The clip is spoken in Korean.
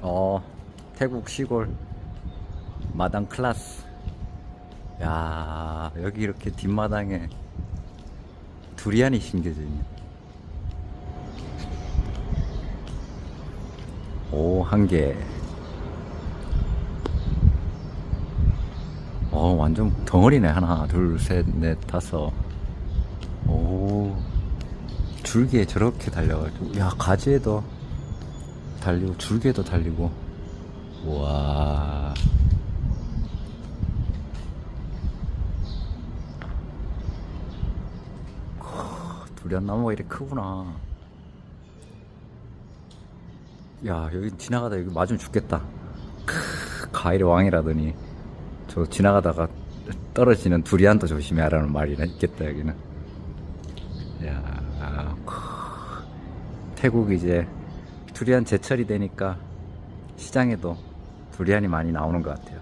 어, 태국 시골 마당 클라스. 야, 여기 이렇게 뒷마당에 두리안이 심겨져 있네. 오, 한 개. 어, 완전 덩어리네. 하나, 둘, 셋, 넷, 다섯. 오, 줄기에 저렇게 달려가지고. 야, 가지에도 달리고, 줄기에도 달리고. 우와. 크, 두리안 나무가 이렇게 크구나. 야, 여기 지나가다 여기 맞으면 죽겠다. 크, 과일의 왕이라더니. 저 지나가다가 떨어지는 두리안도 조심해라는 말이나 있겠다, 여기는. 야, 크. 태국 이제 두리안 제철이 되니까 시장에도 두리안이 많이 나오는 것 같아요.